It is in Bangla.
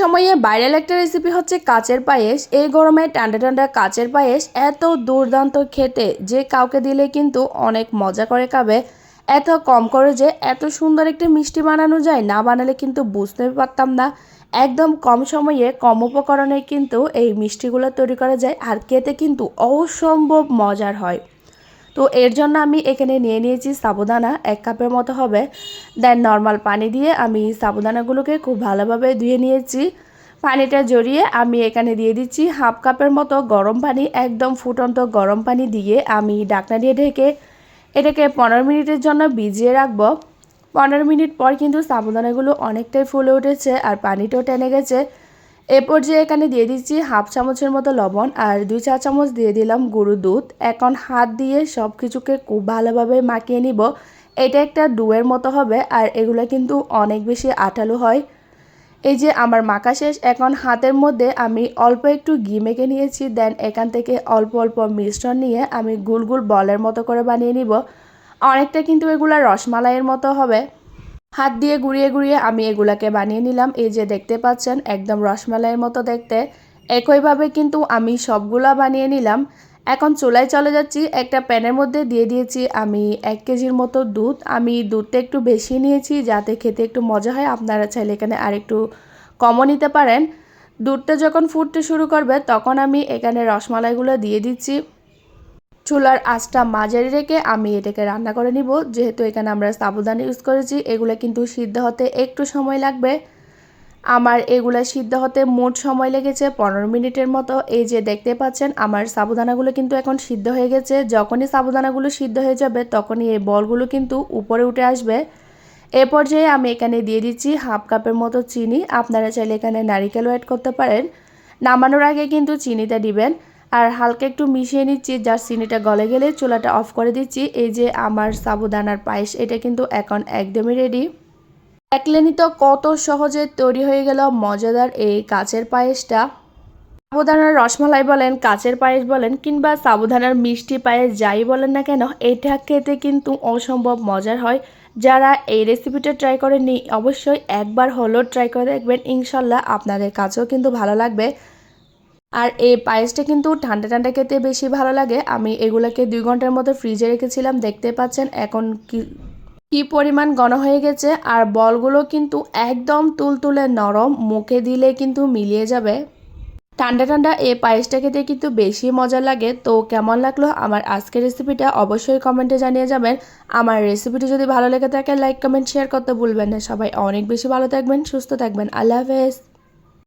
সময়ে ভাইরাল একটা রেসিপি হচ্ছে কাচের পায়েস। এই গরমে ঠান্ডা ঠান্ডা কাচের পায়েস এত দুর্দান্ত খেতে যে কাউকে দিলে কিন্তু অনেক মজা করে খাবে। এত কম করে যে এত সুন্দর একটি মিষ্টি বানানো যায় না বানালে কিন্তু বুঝতে পারতাম না। একদম কম সময়ে কম উপকরণে কিন্তু এই মিষ্টিগুলো তৈরি করা যায় আর খেতে কিন্তু অসম্ভব মজার হয়। তো এর জন্য আমি এখানে নিয়ে নিয়েছি সাবুদানা, এক কাপের মতো হবে। দেন নর্মাল পানি দিয়ে আমি সাবুদানাগুলোকে খুব ভালোভাবে ধুয়ে নিয়েছি। পানিটা জড়িয়ে আমি এখানে দিয়ে দিচ্ছি হাফ কাপের মতো গরম পানি, একদম ফুটন্ত গরম পানি দিয়ে আমি ডাকনা দিয়ে ঢেকে এটাকে পনেরো মিনিটের জন্য ভিজিয়ে রাখব। পনেরো মিনিট পর কিন্তু সাবুদানাগুলো অনেকটাই ফুলে উঠেছে আর পানিটাও টেনে গেছে। এ পর্যায়ে এখানে দিয়ে দিচ্ছি হাফ চামচের মতো লবণ আর দুই চা চামচ দিয়ে দিলাম গরু দুধ। এখন হাত দিয়ে সব কিছুকে খুব ভালোভাবে মাখিয়ে নিব। এটা একটা ডুয়ের মতো হবে আর এগুলো কিন্তু অনেক বেশি আঠালো হয়। এই যে আমার মাখা শেষ, এখন হাতের মধ্যে আমি অল্প একটু ঘি মেখে নিয়েছি, দেন এখান থেকে অল্প অল্প মিশ্রণ নিয়ে আমি গুল গুল বলের মতো করে বানিয়ে নিব। অনেকটা কিন্তু এগুলো রসমালাইয়ের মতো হবে। হাত দিয়ে গুড়িয়ে গুড়িয়ে আমি এগুলাকে বানিয়ে নিলাম। এই যে দেখতে পাচ্ছেন, একদম রসমালাইয়ের মতো দেখতে। একইভাবে কিন্তু আমি সবগুলা বানিয়ে নিলাম। এখন চুলায় চলে যাচ্ছি। একটা প্যানের মধ্যে দিয়ে দিয়েছি আমি এক কেজির মতো দুধ। আমি দুধটা একটু বেশি নিয়েছি যাতে খেতে একটু মজা হয়। আপনারা চাইলে এখানে আর একটু কমও নিতে পারেন। দুধটা যখন ফুটতে শুরু করবে, তখন আমি এখানে রসমালাইগুলো দিয়ে দিচ্ছি। চুলার আঁচটা মাঝারি রেখে আমি এটাকে রান্না করে নিব। যেহেতু এখানে আমরা সাবুদানা ইউজ করেছি, এগুলো কিন্তু সিদ্ধ হতে একটু সময় লাগবে। আমার এগুলা সিদ্ধ হতে মোট সময় লেগেছে পনেরো মিনিটের মতো। এই যে দেখতে পাচ্ছেন, আমার সাবুদানাগুলো কিন্তু এখন সিদ্ধ হয়ে গেছে। যখনই সাবুদানাগুলো সিদ্ধ হয়ে যাবে, তখনই এই বলগুলো কিন্তু উপরে উঠে আসবে। এ পর্যায়ে আমি এখানে দিয়ে দিচ্ছি হাফ কাপের মতো চিনি। আপনারা চাইলে এখানে নারিকেলও অ্যাড করতে পারেন। নামানোর আগে কিন্তু চিনিটা দিবেন। আর হালকা একটু মিশিয়ে নিচ্ছি যার চিনিটা গলে গেলে চুলাটা অফ করে দিচ্ছি। এই যে আমার সাবুদানার পায়েস, এটা কিন্তু এখন একদমই রেডি দেখলেনি তো কত সহজে তৈরি হয়ে গেল মজাদার এই কাচের পায়েসটা। সাবুদানার রসমালাই বলেন, কাচের পায়েস বলেন, কিংবা সাবুদানার মিষ্টি পায়েস যাই বলেন না কেন, এটা খেতে কিন্তু অসম্ভব মজার হয়। যারা এই রেসিপিটা ট্রাই করেননি, অবশ্যই একবার হলেও ট্রাই করে দেখবেন। ইনশাল্লাহ আপনাদের কাছেও কিন্তু ভালো লাগবে। আর এই পায়েসটা কিন্তু ঠান্ডা ঠান্ডা খেতে বেশি ভালো লাগে। আমি এগুলোকে দুই ঘণ্টার মতো ফ্রিজে রেখেছিলাম, দেখতে পাচ্ছেন এখন কি কি পরিমাণ ঘন হয়ে গেছে। আর বলগুলো কিন্তু একদম তুলতুলে নরম, মুখে দিলে কিন্তু মিলিয়ে যাবে। ঠান্ডা ঠান্ডা এই পায়েসটা খেতে কিন্তু বেশি মজা লাগে। তো কেমন লাগল আমার আজকের রেসিপিটা অবশ্যই কমেন্টে জানিয়ে যাবেন। আমার রেসিপিটি যদি ভালো লেগে থাকে, লাইক, কমেন্ট, শেয়ার করতে ভুলবেন না। সবাই অনেক বেশি ভালো থাকবেন, সুস্থ থাকবেন। আল্লাহ হাফেজ।